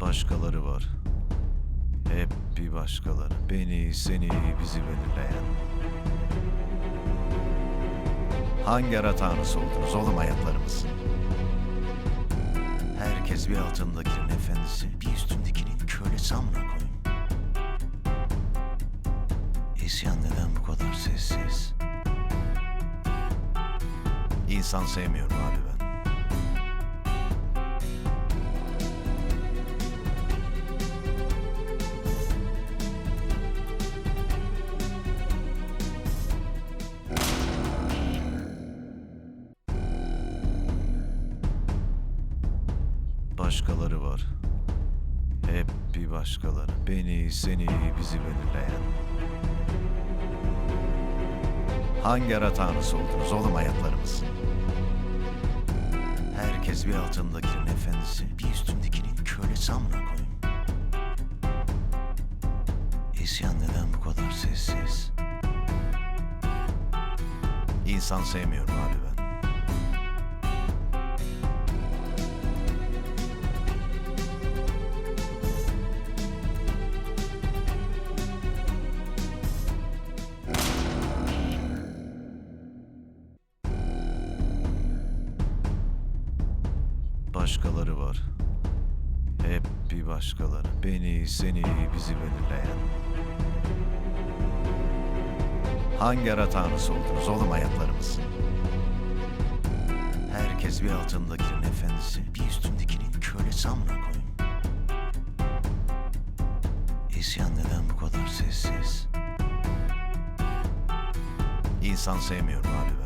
Başkaları var. Hep bir başkaları. Beni, seni, bizi belirleyen. Hangi ara tanrısı oldunuz oğlum hayatlarımız? Herkes bir altındakinin efendisi, bir üstündekinin kölesi amına koyun. İsyan neden bu kadar sessiz? İnsan sevmiyorum abi ben. Başkaları var. Hep bir başkaları. Beni, seni, bizi belirleyen. Hangi ara tanrısı oldunuz oğlum hayatlarımız? Herkes bir altındakinin efendisi, bir üstündekinin kölesi amına koyun. İsyan neden bu kadar sessiz? İnsan sevmiyorum abi ben. Başkaları var. Hep bir başkaları. Beni, seni, bizi belirleyen. Hangi ara tanrısı oldunuz oğlum hayatlarımız? Herkes bir altındakinin efendisi, bir üstündekinin kölesi amına koyun. İsyan neden bu kadar sessiz? İnsan sevmiyorum abi